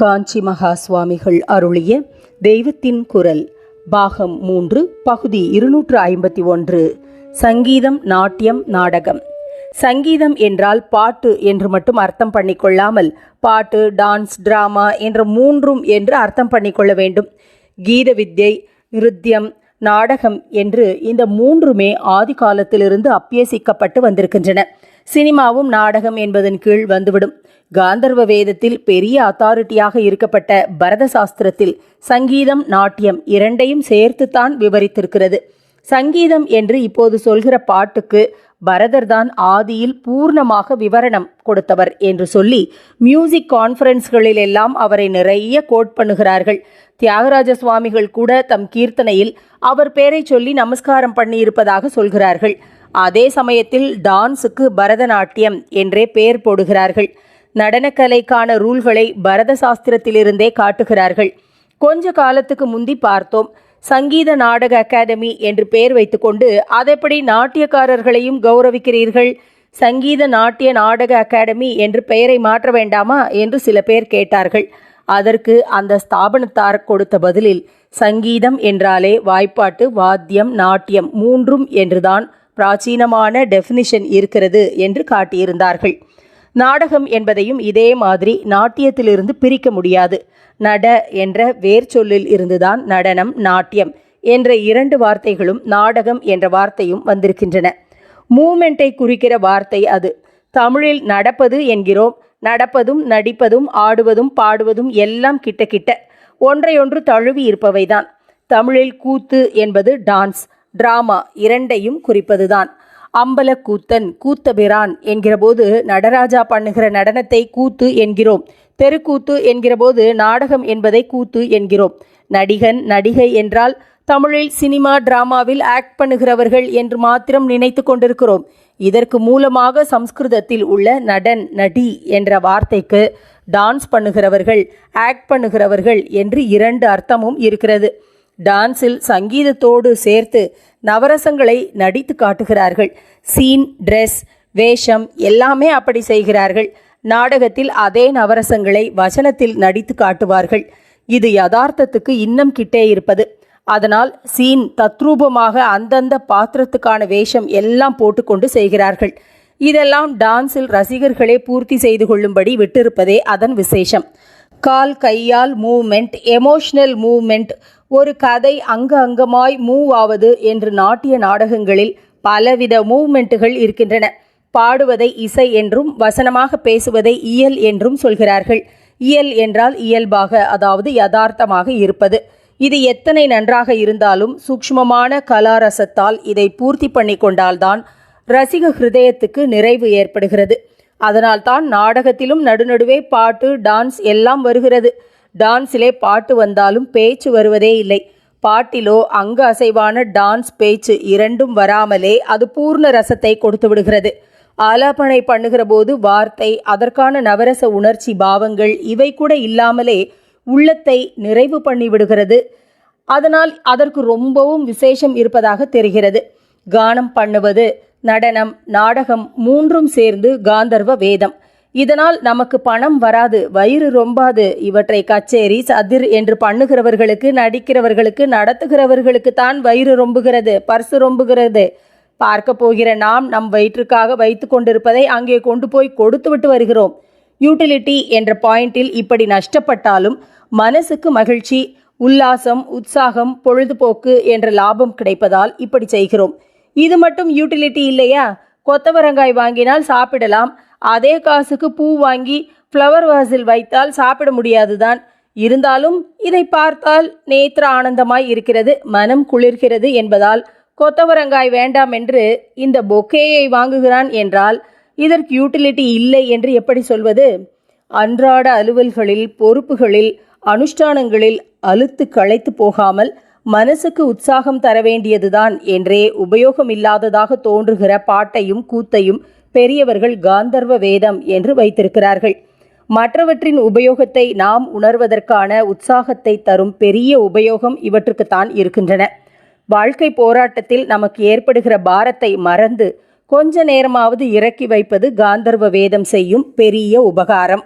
காஞ்சி மகா சுவாமிகள் அருளிய தெய்வத்தின் குரல் பாகம் மூன்று பகுதி இருநூற்று ஐம்பத்தி ஒன்று சங்கீதம் நாட்டியம் நாடகம். சங்கீதம் என்றால் பாட்டு என்று மட்டும் அர்த்தம் பண்ணிக்கொள்ளாமல் பாட்டு டான்ஸ் டிராமா என்ற மூன்றும் என்று அர்த்தம் பண்ணிக்கொள்ள வேண்டும். கீத வித்யை நிருத்தியம் நாடகம் என்று இந்த மூன்றுமே ஆதி காலத்திலிருந்து அப்பியசிக்கப்பட்டு வந்திருக்கின்றன. சினிமாவும் நாடகம் என்பதன் கீழ் வந்துவிடும். காந்தர்வ வேதத்தில் பெரிய அத்தாரிட்டியாக இருக்கப்பட்ட பரத சாஸ்திரத்தில் சங்கீதம் நாட்டியம் இரண்டையும் சேர்த்துத்தான் விவரித்திருக்கிறது. சங்கீதம் என்று இப்போது சொல்கிற பாட்டுக்கு பரதர்தான் ஆதியில் பூர்ணமாக விவரணம் கொடுத்தவர் என்று சொல்லி மியூசிக் கான்ஃபரன்ஸ்களில் எல்லாம் அவரை நிறைய கோட் பண்ணுகிறார்கள். தியாகராஜ சுவாமிகள் கூட தம் கீர்த்தனையில் அவர் பேரை சொல்லி நமஸ்காரம் பண்ணியிருப்பதாக சொல்கிறார்கள். அதே சமயத்தில் டான்ஸுக்கு பரதநாட்டியம் என்றே பெயர் போடுகிறார்கள். நடனக்கலைக்கான ரூல்களை பரத சாஸ்திரத்திலிருந்தே காட்டுகிறார்கள். கொஞ்ச காலத்துக்கு முந்தி பார்த்தோம். சங்கீத நாடக அகாடமி என்று பெயர் வைத்துக்கொண்டு அதெப்படி நாட்டியக்காரர்களையும் கௌரவிக்கிறீர்கள். சங்கீத நாட்டிய நாடக அகாடமி என்று பெயரை மாற்ற வேண்டாமா என்று சில பேர் கேட்டார்கள். அதற்கு அந்த ஸ்தாபனத்தார் கொடுத்த பதிலில் சங்கீதம் என்றாலே வாய்ப்பாட்டு வாத்தியம் நாட்டியம் மூன்றும் என்றுதான் பிராச்சீனமான டெஃபினிஷன் இருக்கிறது என்று காட்டியிருந்தார்கள். நாடகம் என்பதையும் இதே மாதிரி நாட்டியத்திலிருந்து பிரிக்க முடியாது. நட என்ற வேர்ச்சொல்லில் இருந்துதான் நடனம் நாட்டியம் என்ற இரண்டு வார்த்தைகளும் நாடகம் என்ற வார்த்தையும் வந்திருக்கின்றன. மூமெண்ட்டை குறிக்கிற வார்த்தை அது. தமிழில் நடப்பது என்கிறோம். நடப்பதும் நடிப்பதும் ஆடுவதும் பாடுவதும் எல்லாம் கிட்ட கிட்ட ஒன்றையொன்று தழுவி இருப்பவைதான். தமிழில் கூத்து என்பது டான்ஸ் டிராமா இரண்டையும் குறிப்பதுதான். அம்பல கூத்தன் கூத்தபிரான் என்கிறபோது நடராஜா பண்ணுகிற நடனத்தை கூத்து என்கிறோம். தெருக்கூத்து என்கிறபோது நாடகம் என்பதை கூத்து என்கிறோம். நடிகன் நடிகை என்றால் தமிழில் சினிமா டிராமாவில் ஆக்ட் பண்ணுகிறவர்கள் என்று மாத்திரம் நினைத்து கொண்டிருக்கிறோம். இதற்கு மூலமாக சம்ஸ்கிருதத்தில் உள்ள நடன் நடி என்ற வார்த்தைக்கு டான்ஸ் பண்ணுகிறவர்கள் ஆக்ட் பண்ணுகிறவர்கள் என்று இரண்டு அர்த்தமும் இருக்கிறது. டான்ஸில் சங்கீதத்தோடு சேர்த்து நவரசங்களை நடித்து காட்டுகிறார்கள். சீன் ட்ரெஸ் வேஷம் எல்லாமே அப்படி செய்கிறார்கள். நாடகத்தில் அதே நவரசங்களை வசனத்தில் நடித்து காட்டுவார்கள். இது யதார்த்தத்துக்கு இன்னும் கிட்டே இருப்பது. அதனால் சீன் தத்ரூபமாக அந்தந்த பாத்திரத்துக்கான வேஷம் எல்லாம் போட்டுக்கொண்டு செய்கிறார்கள். இதெல்லாம் டான்ஸில் ரசிகர்களே பூர்த்தி செய்து கொள்ளும்படி விட்டிருப்பதே அதன் விசேஷம். கால் கையால் மூவ்மெண்ட் எமோஷனல் மூவ்மெண்ட் ஒரு கதை அங்க அங்கமாய் மூவ் ஆவது என்று நாட்டிய நாடகங்களில் பலவித மூவ்மெண்ட்டுகள் இருக்கின்றன. பாடுவதை இசை என்றும் வசனமாக பேசுவதை இயல் என்றும் சொல்கிறார்கள். இயல் என்றால் இயல்பாக அதாவது யதார்த்தமாக இருப்பது. இது எத்தனை நன்றாக இருந்தாலும் சூக்ஷ்மமான கலாரசத்தால் இதை பூர்த்தி பண்ணி கொண்டால்தான் ரசிக ஹிருதயத்துக்கு நிறைவு ஏற்படுகிறது. அதனால்தான் நாடகத்திலும் நடுநடுவே பாட்டு டான்ஸ் எல்லாம் வருகிறது. டான்ஸிலே பாட்டு வந்தாலும் பேச்சு வருவதே இல்லை. பாட்டிலோ அங்கு அசைவான டான்ஸ் பேச்சு இரண்டும் வராமலே அது பூர்ண ரசத்தை கொடுத்து விடுகிறது. ஆலாபனை பண்ணுகிற போது வார்த்தை அதற்கான நவரச உணர்ச்சி பாவங்கள் இவை கூட இல்லாமலே உள்ளத்தை நிறைவு பண்ணி விடுகிறது. அதனால் அதற்கு ரொம்பவும் விசேஷம் இருப்பதாக தெரிகிறது. கானம் பண்ணுவது நடனம் நாடகம் மூன்றும் சேர்ந்து காந்தர்வ வேதம். இதனால் நமக்கு பணம் வராது வயிறு ரொம்பாது. இவற்றை கச்சேரி சதிர் என்று பண்ணுகிறவர்களுக்கு நடிக்கிறவர்களுக்கு நடத்துகிறவர்களுக்கு தான் வயிறு ரொம்புகிறது பர்சு ரொம்புகிறது. பார்க்க போகிற நாம் நம் வயிற்றுக்காக வைத்து கொண்டிருப்பதை அங்கே கொண்டு போய் கொடுத்துவிட்டு வருகிறோம். யூட்டிலிட்டி என்ற பாயிண்டில் இப்படி நஷ்டப்பட்டாலும் மனசுக்கு மகிழ்ச்சி உல்லாசம் உற்சாகம் பொழுதுபோக்கு என்ற லாபம் கிடைப்பதால் இப்படி செய்கிறோம். இது மட்டும் யூட்டிலிட்டி இல்லையா? கொத்தவரங்காய் வாங்கினால் சாப்பிடலாம். அதே காசுக்கு பூ வாங்கி ஃப்ளவர் வாசில் வைத்தால் சாப்பிட முடியாது தான் இருந்தாலும் இதை பார்த்தால் நேத்திர ஆனந்தமாய் இருக்கிறது மனம் குளிர்கிறது என்பதால் கொத்தவரங்காய் வேண்டாம் என்று இந்த பொக்கேயை வாங்குகிறான் என்றால் இதற்கு யூட்டிலிட்டி இல்லை என்று எப்படி சொல்வது? அன்றாட அலுவல்களில் பொறுப்புகளில் அனுஷ்டானங்களில் அழுத்து களைத்து போகாமல் மனசுக்கு உற்சாகம் தர வேண்டியதுதான் என்றே உபயோகமில்லாததாக தோன்றுகிற பாட்டையும் கூத்தையும் பெரியவர்கள் காந்தர்வ வேதம் என்று வைத்திருக்கிறார்கள். மற்றவற்றின் உபயோகத்தை நாம் உணர்வதற்கான உற்சாகத்தை தரும் பெரிய உபயோகம் இவற்றுக்குத்தான் இருக்கின்றன. வாழ்க்கை போராட்டத்தில் நமக்கு ஏற்படுகிற பாரத்தை மறந்து கொஞ்ச நேரமாவது இறக்கி வைப்பது காந்தர்வ வேதம் செய்யும் பெரிய உபகாரம்.